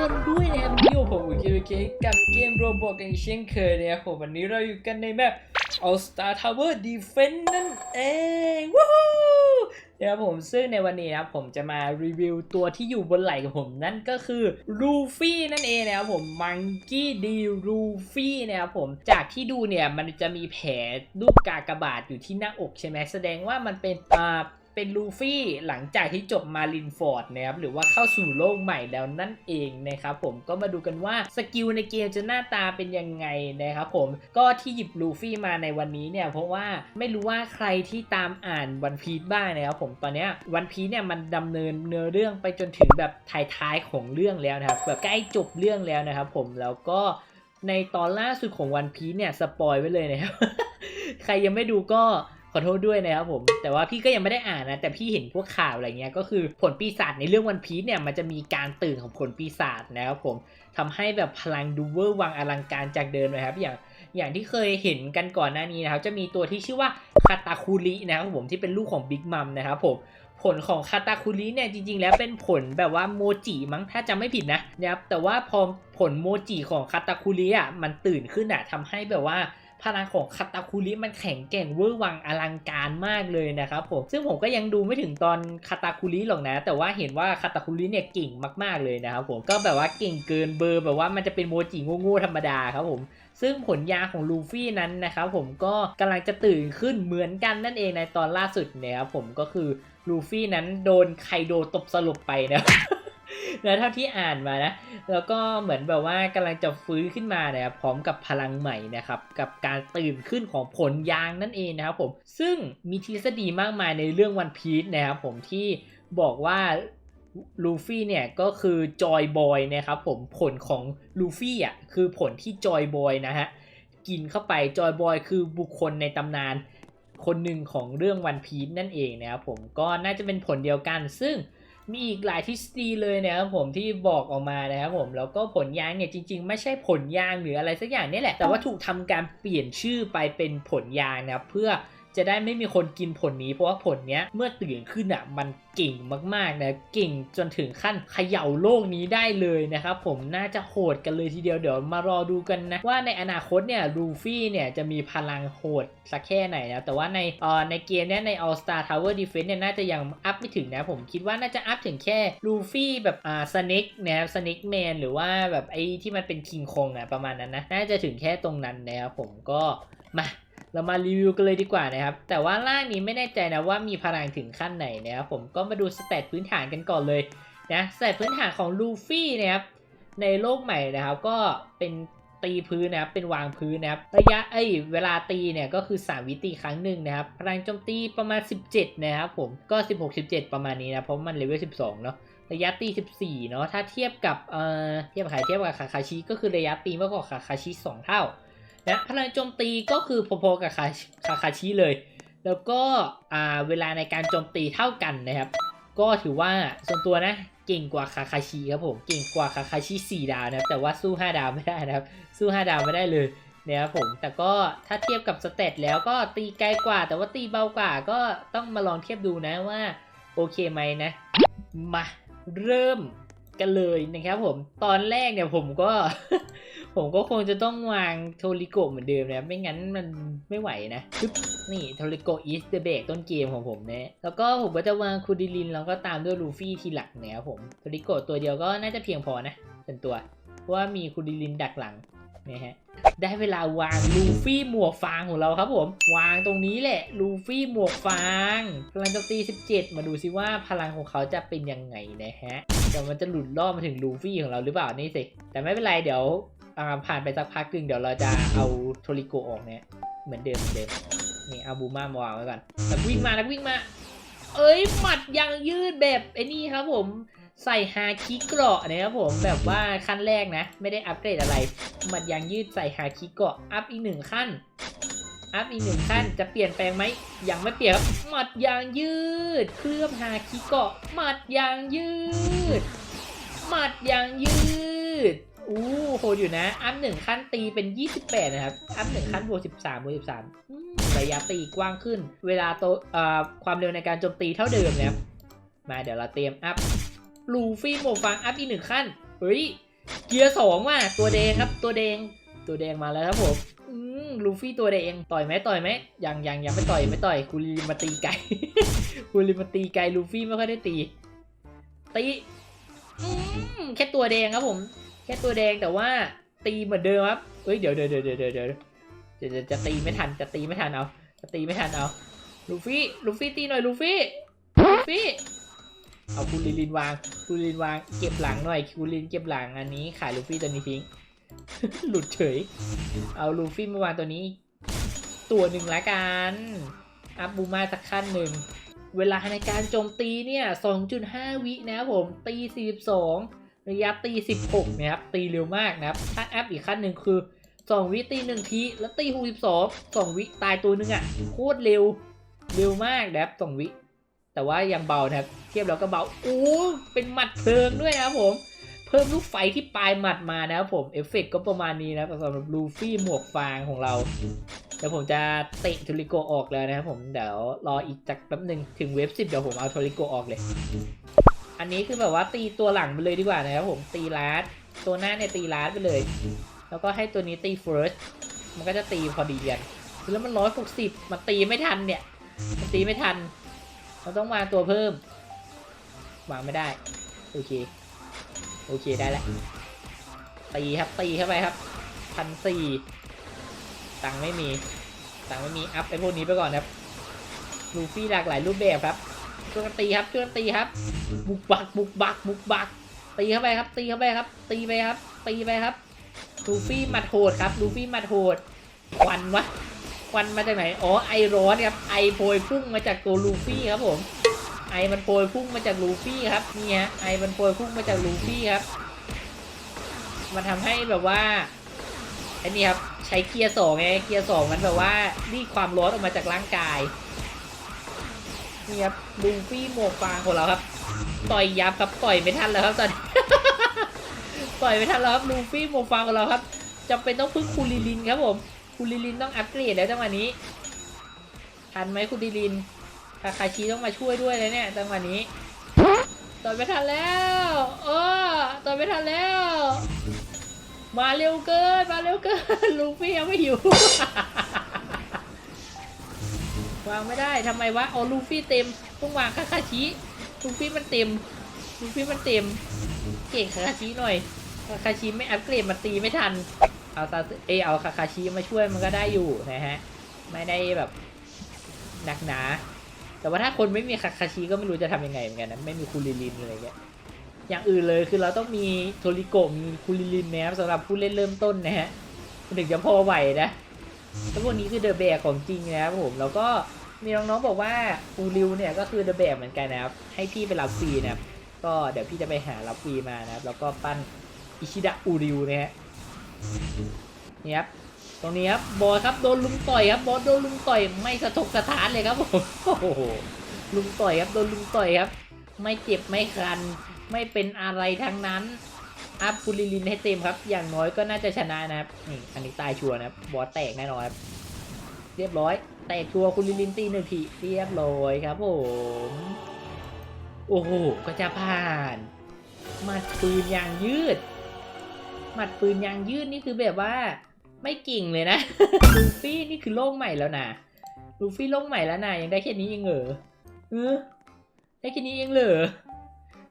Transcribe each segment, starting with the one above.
คนด้วยนะครับนี่ผมโอเคโอเคกับเกมโรบอกกันอีกเช่นเคยนะครับผมวันนี้เราอยู่กันในแมป All Star Tower Defense นั่นเองว้าวนะครับผมซึ่งในวันนี้นะครับผมจะมารีวิวตัวที่อยู่บนไหล่ของผมนั่นก็คือลูฟี่นั่นเองนะครับผมมังกี้ดีลูฟี่นะครับผมจากที่ดูเนี่ยมันจะมีแผลรูปกากบาทอยู่ที่หน้าอกใช่ไหมแสดงว่ามันเป็นอ่า เป็นลูฟี่หลังจากที่จบมารินฟอร์ดนะครับหรือว่าเข้าสู่โลกใหม่แล้วนั่นเองนะครับผมก็มาดูกันว่าสกิลในเกมจะหน้าตาเป็นยังไงนะครับผมก็ที่หยิบลูฟี่มาในวันนี้เนี่ยเพราะว่าไม่รู้ว่าใครที่ตามอ่านวันพีชบ้างนะครับผมตอนเนี้ยวันพีชเนี่ยมันดำเนินเนื้อเรื่องไปจนถึงแบบท้ายๆของเรื่องแล้วนะครับแบบใกล้จบเรื่องแล้วนะครับผมแล้วก็ในตอนล่าสุดของวันพีชเนี่ยสปอยไว้เลยนะครับ ใครยังไม่ดูก็ ขอโทษด้วยนะครับผม แต่ว่าพี่ก็ยังไม่ได้อ่านนะ แต่พี่เห็นพวกข่าวอะไรเงี้ย ก็คือผลปีศาจในเรื่องวันพีซเนี่ยมันจะมีการตื่นของผลปีศาจนะครับผมทำให้แบบพลังดูเวอร์วังอลังการจากเดิมนะครับ อย่างอย่างที่เคยเห็นกันก่อนหน้านี้นะครับ จะมีตัวที่ชื่อว่าคาตาคุรินะครับผมที่เป็นลูกของบิ๊กมัมนะครับผมผลของคาตาคุริเนี่ยจริง ๆ แล้วเป็นผลแบบว่าโมจิมั้งถ้าจำไม่ผิดนะนะครับแต่ว่าพอผลโมจิของคาตาคุริอะมันตื่นขึ้นอะทำให้แบบว่า พลังของคาตาคุริมันแข็งแกร่งเวอร์วังอลังการมากเลยนะครับผมซึ่งผมก็ยังดูไม่ถึงตอนคาตาคุริหรอกนะ แต่ว่าเห็นว่าคาตาคุริเนี่ยเก่งมากๆเลยนะครับผมก็แบบว่าเก่งเกินเบอร์แบบว่ามันจะเป็นโมจิโง่ๆธรรมดาครับผมซึ่งผลยาของลูฟี่นั้นนะครับผมก็กำลังจะตื่นขึ้นเหมือนกันนั่นเองในตอนล่าสุดนี่ยครับผมก็คือลูฟี่นั้นโดนไคโดตบสลบไปนะ แล้วเท่าที่อ่านมานะ แล้วก็เหมือนแบบว่ากำลังจะฟื้นขึ้นมานะครับพร้อมกับพลังใหม่นะครับ กับการตื่นขึ้นของผลยางนั่นเองนะครับผม ซึ่งมีทฤษฎีมากมายในเรื่องวันพีชนะครับผมที่บอกว่าลูฟี่เนี่ยก็คือจอยบอยนะครับผมผลของลูฟี่อะคือผลที่จอยบอยนะฮะกินเข้าไปจอยบอยคือบุคคลในตำนาน คนหนึ่งของเรื่องวันพีชนั่นเองนะครับผมก็น่าจะเป็นผลเดียวกัน ซึ่ง มีอีกหลายทฤษฎีเลยนะครับผมที่บอกออกมานะครับผมแล้วก็ผลยางเนี่ยจริง ๆ ไม่ใช่ผลยางหรืออะไรสักอย่างนี่แหละแต่ว่าถูกทำการเปลี่ยนชื่อไปเป็นผลยางนะครับเพื่อ จะได้ไม่มีคนกินผลนี้เพราะว่าผลเนี้ยเมื่อตื่นขึ้นอะมันเก่งมากๆนะเก่งจนถึงขั้นเขย่าโลกนี้ได้เลยนะครับผมน่าจะโหดกันเลยทีเดียวเดี๋ยวมารอดูกันนะว่าในอนาคตเนี่ยลูฟี่เนี่ยจะมีพลังโหดสักแค่ไหนนะแต่ว่าในเอ่อในเกมเนี้ยใน All Star Tower Defense เนี่ยน่าจะยังอัพไม่ถึงนะผมคิดว่าน่าจะอัพถึงแค่ลูฟี่แบบอ่าสเน็กนะครับสเน็กแมนหรือว่าแบบไอ้ที่มันเป็นคิงคงอะประมาณนั้นนะน่าจะถึงแค่ตรงนั้นนะครับผมก็มา เรามารีวิวกันเลยดีกว่านะครับ แต่ว่าล่างนี้ไม่แน่ใจนะว่ามีพลังถึงขั้นไหนนะครับผมก็มาดูสเตตพื้นฐานกันก่อนเลยนะสเตตพื้นฐานของลูฟี่นะครับในโลกใหม่นะครับก็เป็นตีพื้นนะครับเป็นวางพื้นนะครับระยะเอ้ยเวลาตีเนี่ยก็คือ 3 วิตีครั้งหนึ่งนะครับพลังโจมตีประมาณ 17 นะครับผมก็ 16 17 ประมาณนี้นะเพราะมันเลเวล 12 เนาะระยะตี 14 เนาะถ้าเทียบกับเอ่อเทียบกับใครเทียบกับคาคาชิก็คือระยะตีมากกว่าคาคาชิ 2 เท่า นะพลังโจมตีก็คือพอๆกับคาคาคาชิเลย แล้วก็เวลาในการโจมตีเท่ากันนะครับ ก็ถือว่าส่วนตัวนะเก่งกว่าคาคาชิครับผมเก่งกว่าคาคาชิ4ดาวนะครับแต่ว่าสู้ 5 ดาวไม่ได้นะครับ สู้ 5 ดาวไม่ได้เลยนะครับผมแต่ก็ถ้าเทียบกับสเตตแล้วก็ตีไกลกว่า แต่ว่าตีเบากว่าก็ต้องมาลองเทียบดูนะว่าโอเคไหมนะ มาเริ่มกันเลยนะครับผมตอนแรกเนี่ยผมก็ ผมก็คงจะต้องวางโทริโกเหมือนเดิมนะไม่งั้นมันไม่ไหวนะปึ๊บนี่โทริโกอีสเดเบกต้นเกมของผมนะแล้วก็ผมก็จะวางคูดิลินแล้วก็ตามด้วยลูฟี่ทีหลักนะครับผมโทริโกตัวเดียวก็น่าจะเพียงพอนะเป็นตัว เพราะว่ามีคูดิลินดักหลังนะฮะได้เวลาวางลูฟี่หมวกฟางของเราครับผม วางตรงนี้แหละลูฟี่หมวกฟางพลังโจมตี 17 มาดูซิว่าพลังของเขาจะเป็นยังไงนะฮะเดี๋ยวมันจะหลุดล่อมาถึงลูฟี่ของเราหรือเปล่านี่สิแต่ไม่เป็นไรเดี๋ยว อ่าผ่านไปสักพักหนึ่งเดี๋ยวเราจะเอาโทริโกะออกเนี่ยเหมือนเดิมเหมือนเดิมนี่เอาบูมามาวางไว้ก่อนแล้ววิ่งมาแล้ววิ่งมา เอ้ยหมัดยังยืดแบบไอ้นี่ครับผมใส่ฮาคิเกราะนะครับผมแบบว่าขั้นแรกนะ ไม่ได้อัปเกรดอะไร หมัดยางยืดใส่ฮาคิเกาะอัพอีกหนึ่งขั้น อัพอีกหนึ่งขั้นจะเปลี่ยนแปลงไหมยังไม่เปลี่ยนครับหมัดยางยืด เคลือบฮาคิเกาะหมัดยางยืดหมัดยางยืด อู้โหดอยู่นะ อัพหนึ่งขั้นตีเป็น 28 นะครับ อัพหนึ่งขั้นบวก13บวก13อืมระยะตีกว้างขึ้น เวลาโตเอ่อความเร็วในการโจมตีเท่าเดิมนะครับ มาเดี๋ยวเราเตรียมอัพลูฟี่หมฟางอัพอีกหนึ่งขั้น เฮ้ย เกียร์สองว่ะ ตัวแดงครับ ตัวแดง ตัวแดงมาแล้วครับผมอืมลูฟี่ตัวแดง ต่อยไหมต่อยไหมยังยังยังไม่ต่อยไม่ต่อยกูรีมาตีไก่กูรีมาตีไก่ลูฟี่ไม่ค่อยได้ตีตีอืมแค่ตัวแดงครับผม ค่ตัวแดงแต่ว่าตีเหมือนเดิมครับเฮ้ยเดี๋ยวเดี๋ยวเดี๋ยวเดี๋ยวเดี๋ยวเดี๋ยวจะตีไม่ทันจะตีไม่ทันเอาจะตีไม่ทันเอาลูฟี่ลูฟี่ตีหน่อยลูฟี่ลูฟี่เอาคูลิลินวางคูลิลินวางเก็บหลังหน่อยคูลินเก็บหลังอันนี้ขายลูฟี่ตัวนี้ทิ้งหลุดเฉย เอาลูฟี่มาวางตัวนี้ ตัวหนึ่งละกันอัพบูมาสักขั้นหนึ่งเวลาในการโจมตีเนี่ย 2.5 วินะครับผม ตี 42 ระยะตี 16 นะครับ ตีเร็วมากนะครับ ถ้าแอัพอีกขั้นหนึ่งคือ 2 วิตีหนึ่งทีแล้วตี 62 2 วิตายตัวหนึงอะ่ะโคตรเร็วเร็วมากนะครับ2วิ แต่ว่ายังเบานะครับ เทียบแล้วก็เบาโอ้เป็นหมัดเพลิงด้วยนะครับผม เพิ่มลูกไฟที่ปลายหมัดมานะครับผมเอฟเฟกต์ก็ประมาณนี้นะครับสำหรับลูฟี่หมวกฟางของเราเดี๋ยวผมจะเตะทริโกออกแล้วนะครับผมเดี๋ยวรออีกจักแป๊บหนึ่งถึงเว็บสิบเดี๋ยวผมเอาทริโกออกเลย อันนี้คือแบบว่าตีตัวหลังไปเลยดีกว่านะครับผมตีลาดตัวหน้าเนี่ยตีลาดไปเลย แล้วก็ให้ตัวนี้ตีเฟิร์สมันก็จะตีพอดีกันแล้วมันร้อยหกสิบมันตีไม่ทันเนี่ย มันตีไม่ทัน เราต้องวางตัวเพิ่ม วางไม่ได้ โอเค โอเคได้แล้ว ตีครับตีเข้าไปครับพันสี่ตังไม่มี ตังไม่มี อัพไอพวกนี้ไปก่อนครับ ลูฟี่หลากหลายรูปแบบครับ ช่วยกันตีครับช่วยกันตีครับ บุกบักบุกบักบุกบัก ตีเข้าไปครับ ตีเข้าไปครับ ตีไปครับ ตีไปครับลูฟี่มัดโหดครับลูฟี่มัดโหดควันวะควันมาจากไหนอ๋อไอร้อนครับไอโพยพุ่งมาจากตัวลูฟี่ครับผมไอมันโพยพุ่งมาจากลูฟี่ครับนี่ฮะไอมันโพยพุ่งมาจากลูฟี่ครับ มันทำให้แบบว่าไอ้นี่ครับใช้เกียร์สองไงเกียร์สองมันแบบว่ารีดความร้อนออกมาจากร่างกาย นี่ครับลูฟี่หมวกฟางของเราครับ ต่อยยับครับต่อยไม่ทันแล้วครับตอนนี้ต่อยไม่ทันแล้วครับลูฟี่หมวกฟางของเราครับจำเป็นต้องพึ่งคูลิลินครับผมคูลิลินต้องอัปเกรดแล้วจังหวะนี้ทันไหมคูลิลินคาคาชิต้องมาช่วยด้วยเลยเนี่ยจังหวะนี้ต่อยไม่ทันแล้วเออต่อยไม่ทันแล้ว มาเร็วเกินมาเร็วเกินลูฟี่ยังไม่อยู่ วางไม่ได้ทำไมวะออลูฟี่เต็มต้องวางคาคาชิลูฟี่มันเต็มลูฟี่มันเต็ม เก่งคาคาชิหน่อยคาคาชิไม่อัปเกรดมันตีไม่ทัน เอาซาเอเอาคาคาชิมาช่วยมันก็ได้อยู่นะฮะ ไม่ได้แบบหนักหนา แต่ว่าถ้าคนไม่มีคาคาชิก็ไม่รู้จะทำยังไงเหมือนกันนะไม่มีคูลิลินอะไรเงี้ยอย่างอื่นเลยคือเราต้องมีโทริโกมีคูลิลินนะครับสำหรับผู้เล่นเริ่มต้นนะฮะถึงจะพอไหวนะแล้วพวกนี้คือเดอะแบกของจริงนะครับผมแล้วก็ มีน้องๆบอกว่าอูริวเนี่ยก็คือเดอะแบกเหมือนกันนะครับ ให้พี่ไปรับฟรีนะครับ ก็เดี๋ยวพี่จะไปหารับฟรีมานะครับ แล้วก็ปั้นอิชิดะอูริวนะฮะนี่ครับตรงนี้ครับบอสครับโดนลุมต่อยครับบอสโดนลุมต่อยไม่สะทกสะท้านเลยครับผมโอ้โหลุมต่อยครับโดนลุมต่อยครับ ไม่เจ็บไม่คัน ไม่เป็นอะไรทั้งนั้นอัพคูลิลินให้เต็มครับ อย่างน้อยก็น่าจะชนะนะครับอันนี้ตายชัวร์นะครับบอสแตกแน่นอนครับเรียบร้อย แตกชัวร์คูลิลินตีหนึ่งทีเรียบร้อยครับผม โอ้โห ก็จะผ่านหมัดปืนยางยืดหมัดปืนยางยืดนี่คือแบบว่า ไม่กิ่งเลยนะลูฟี่นี่คือโล่งใหม่แล้วนะลูฟี่โล่งใหม่แล้วนะยังได้แค่นี้เองเหรอเออได้แค่นี้เองเหรอ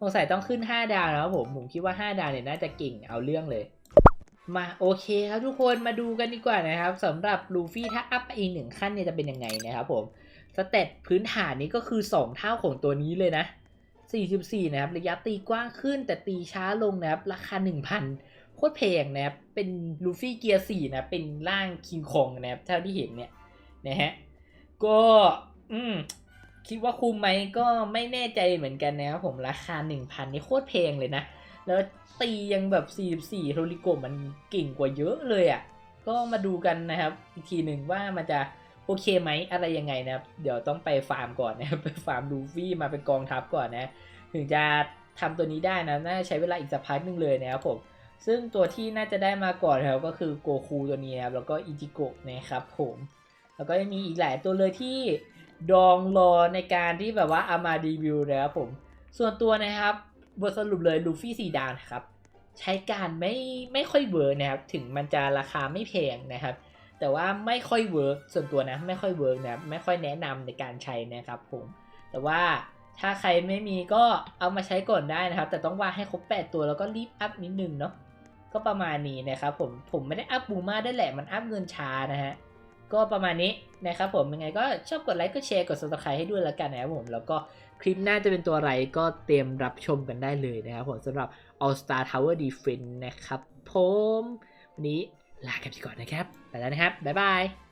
สงสัยต้องขึ้น 5 ดาวนะครับผมผมคิดว่า 5 ดาวเนี่ยน่าจะเก่งเอาเรื่องเลย มาโอเคครับทุกคนมาดูกันดีกว่านะครับสำหรับลูฟี่ถ้าอัพไปอีกหนึ่งขั้นเนี่ยจะเป็นยังไงนะครับผมสเตตพื้นฐานนี้ก็คือ 2 เท่าของตัวนี้เลยนะ 44 นะครับ ระยะตีกว้างขึ้นแต่ตีช้าลงนะครับ ราคา 1,000 โคตรแพงนะครับ เป็นลูฟี่เกียร์4นะ เป็นร่างคิงคองนะครับ เท่าที่เห็นเนี่ยนะฮะก็อืมคิดว่าคุ้มไหมก็ไม่แน่ใจเหมือนกันนะครับผมราคา 1,000 นี่โคตรแพงเลยนะ แล้วตียังแบบ 44โทริโกมันเก่งกว่าเยอะเลยอะ่ะ ก็มาดูกันนะครับ อีกทีหนึ่งว่ามันจะโอเคไหมอะไรยังไงนะครับ เดี๋ยวต้องไปฟาร์มก่อนนะครับไปฟาร์มลูฟี่มาเป็นกองทัพก่อนนะ ถึงจะทำตัวนี้ได้นะน่าจะใช้เวลาอีกสักพักหนึ่งเลยนะครับผมซึ่งตัวที่น่าจะได้มาก่อนนะครับก็คือโกคูตัวนี้นะครับแล้วก็อิจิโกะนะครับผมแล้วก็ยังมีอีกหลายตัวเลยที่ดองรอในการที่แบบว่าเอามารีวิวนะครับผม ส่วนตัวนะครับ บทสรุปเลยลูฟี่สี่ดานะครับ ใช้การไม่ไม่ค่อยเวิร์กนะครับ ถึงมันจะราคาไม่แพงนะครับ แต่ว่าไม่ค่อยเวิร์กส่วนตัวนะไม่ค่อยเวิร์กนะครับไม่ค่อยแนะนำในการใช้นะครับผมแต่ว่าถ้าใครไม่มีก็เอามาใช้ก่อนได้นะครับ แต่ต้องว่าให้ครบ 8 ตัวแล้วก็รีบอัพนิดนึงเนาะก็ประมาณนี้นะครับผมผมไม่ได้อัพบูมาได้แหละมันอัพเงินช้านะฮะ ก็ประมาณนี้นะครับผมยังไงก็ชอบกดไลค์กดแชร์กด subscribe ให้ด้วยแล้วกันนะครับผมแล้วก็คลิปหน้าจะเป็นตัวอะไรก็เตรียมรับชมกันได้เลยนะครับผมสำหรับ All Star Tower Defense นะครับผม วันนี้ลากันไปก่อนนะครับ ไปแล้วนะครับ บ๊ายบาย